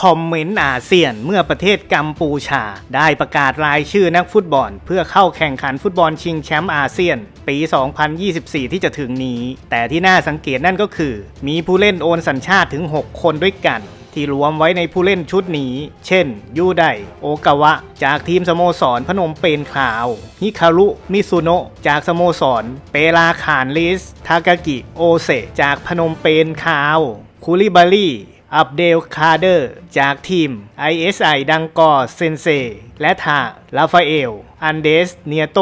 คอมเมนต์อาเซียนเมื่อประเทศกัมพูชา ได้ประกาศรายชื่อนักฟุตบอล เพื่อเข้าแข่งขันฟุตบอลชิงแชมป์อาเซียน ปี 2024 ที่จะถึงนี้ แต่ที่น่าสังเกตนั่นก็คือ มีผู้เล่นโอนสัญชาติถึง 6 คนด้วยกันที่รวมไว้ในผู้เล่นชุดนี้ เช่น ยูได โอกาวะ จากทีมสโมสรพนมเปญขาว ฮิคารุ มิซุโนะ จากสโมสร เปราขานลิส ทากากิ โอเซ จากพนมเปญขาว คูลิบารี อับเดลคาร์เดอร์จากทีม ISI ดังกอเซนเซ และทาลาฟาเอล อันเดสเนียโต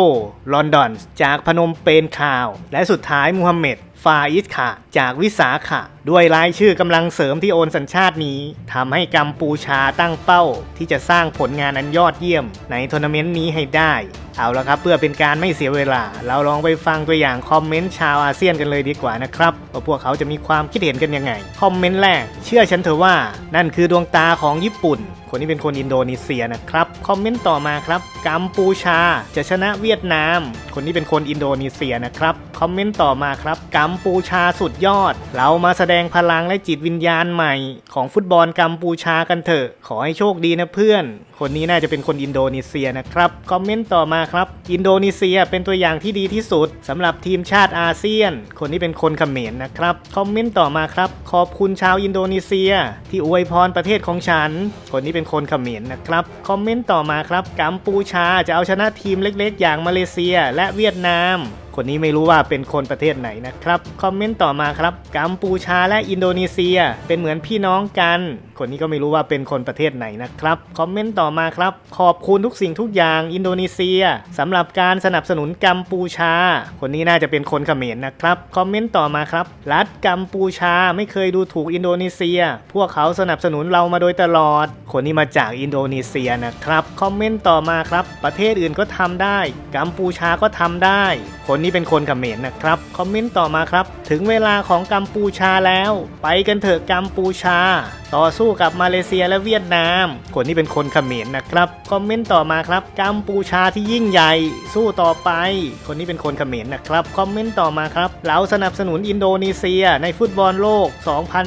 ลอนดอน จากพนมเปญคาว และสุดท้ายมูฮัมเหม็ด ฟาอิสขะจากวิสาขะ ด้วยรายชื่อกำลังเสริมที่โอนสัญชาตินี้ทำให้กัมพูชาตั้งเป้า ที่จะสร้างผลงานอันยอดเยี่ยม ในทัวร์นาเมนต์นี้ให้ได้ เอาละครับเพื่อเป็นการไม่เสียเวลา เราลองไปฟังตัวอย่างคอมเมนต์ชาวอาเซียนกันเลยดีกว่านะครับว่าพวกเขาจะมีความคิดเห็นกันยังไง คอมเมนต์แรก เชื่อฉันเถอะว่า นั่นคือดวงตาของญี่ปุ่น คนนี้เป็นคนอินโดนีเซียนะครับ คอมเมนต์ต่อมาครับ กัมพูชาจะชนะเวียดนาม คนนี้เป็นคนอินโดนีเซียนะครับ คอมเมนต์ต่อมาครับ กัมพูชาสุดยอด เรามาแสดงพลังและจิตวิญญาณใหม่ ของฟุตบอลกัมพูชากันเถอะ ขอให้โชคดีนะเพื่อนคนนี้น่าจะเป็นคนอินโดนีเซียนะครับ คอมเมนต์ต่อมาครับ อินโดนีเซียเป็นตัวอย่างที่ดีที่สุดสำหรับทีมชาติอาเซียน คนนี้เป็นคนเขมรนนะครับ คอมเมนต์ต่อมาครับ ขอบคุณชาวอินโดนีเซีย ที่อวยพรประเทศของฉัน คนนี้เป็นคนเขมรนะครับ คอมเมนต์ต่อมาครับกัมพูชาจะเอาชนะทีมเล็ก ๆ อย่างมาเลเซีย และเวียดนาม คนนี้ไม่รู้ว่าเป็นคนประเทศไหนนะครับ คอมเมนต์ต่อมาครับ กัมพูชาและอินโดนีเซีย เป็นเหมือนพี่น้องกัน คนนี้ก็ไม่รู้ว่าเป็นคนประเทศไหนนะครับ คอมเมนต์ต่อมาครับ ขอบคุณทุกสิ่งทุกอย่างอินโดนีเซียสำหรับการสนับสนุนกัมพูชา คนนี้น่าจะเป็นคนเขมรนะครับ คอมเมนต์ต่อมาครับ รัฐกัมพูชาไม่เคยดูถูกอินโดนีเซีย พวกเขาสนับสนุนเรามาโดยตลอด คนนี้มาจากอินโดนีเซียนะครับ คอมเมนต์ต่อมาครับ ประเทศอื่นก็ทำได้ กัมพูชาก็ทำได้ คนนี้เป็นคนเขมรนะครับ คอมเมนต์ต่อมาครับ ถึงเวลาของกัมพูชาแล้ว ไปกันเถอะกัมพูชา ต่อสู้กับมาเลเซียและเวียดนาม คนนี้เป็นคนเขมรนะครับ คอมเมนต์ต่อมาครับ กัมพูชาที่ยิ่งใหญ่ สู้ต่อไป คนนี้เป็นคนเขมรนะครับ คอมเมนต์ต่อมาครับ เราสนับสนุนอินโดนีเซียในฟุตบอลโลก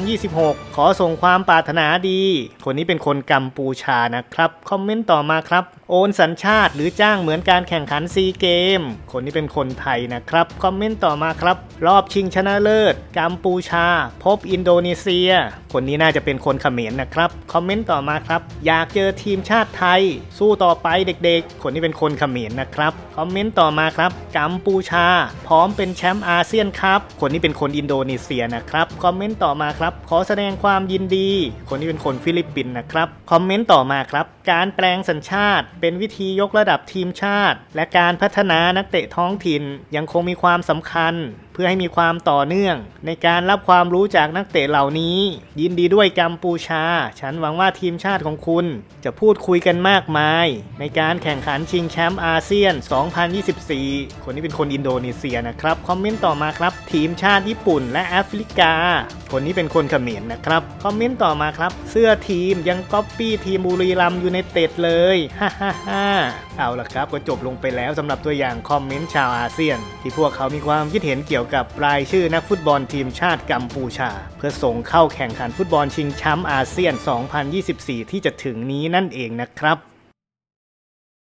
2026 ขอส่งความปรารถนาดี คนนี้เป็นคนกัมพูชานะครับ คอมเมนต์ต่อมาครับ โอนสัญชาติหรือจ้างเหมือนการแข่งขันซีเกม คนนี้เป็นคนไทยนะครับ คอมเมนต์ต่อมาครับ รอบชิงชนะเลิศ กัมพูชา พบอินโดนีเซีย คนนี้น่าจะเป็นคนเขมรนะครับ คอมเมนต์ต่อมาครับ อยากเจอทีมชาติไทย สู้ต่อไปเด็กๆ คนนี้เป็นคนเขมรนะครับ คอมเมนต์ต่อมาครับ กัมพูชา พร้อมเป็นแชมป์อาเซียนครับ คนนี้เป็นคนอินโดนีเซียนะครับ คอมเมนต์ต่อมาครับ ขอแสดงความยินดี คนนี้เป็นคนฟิลิปปินส์นะครับ คอมเมนต์ต่อมาครับ การแปลงสัญชาติเป็นวิธียกระดับทีมชาติ และการพัฒนานักเตะท้องถิ่นยังคงมีความสำคัญ พื่อให้มีความต่อเนื่อง ในการรับความรู้จากนักเตะเหล่านี้ ยินดีด้วยกัมพูชา ฉันหวังว่าทีมชาติของคุณ จะพูดคุยกันมากมาย ในการแข่งขันชิงแชมป์อาเซียน 2024 คนนี้เป็นคนอินโดนีเซียนะครับ คอมเมนต์ต่อมาครับ ทีมชาติญี่ปุ่นและแอฟริกา คนนี้เป็นคนเขมรนะครับ คอมเมนต์ต่อมาครับ เสื้อทีมยังก๊อปปี้ทีมบุรีรัมยูไนเต็ดเลยฮ่าฮ่าฮ่าเอาละครับก็จบลงไปแล้วสำหรับตัวอย่างคอมเมนต์ชาวอาเซียน ที่พวกเขามีความคิดเห็นเกี่ยวกับรายชื่อนักฟุตบอลทีมชาติกัมพูชา เพื่อส่งเข้าแข่งขันฟุตบอลชิงแชมป์อาเซียน 2024 ที่จะถึงนี้นั่นเองนะครับ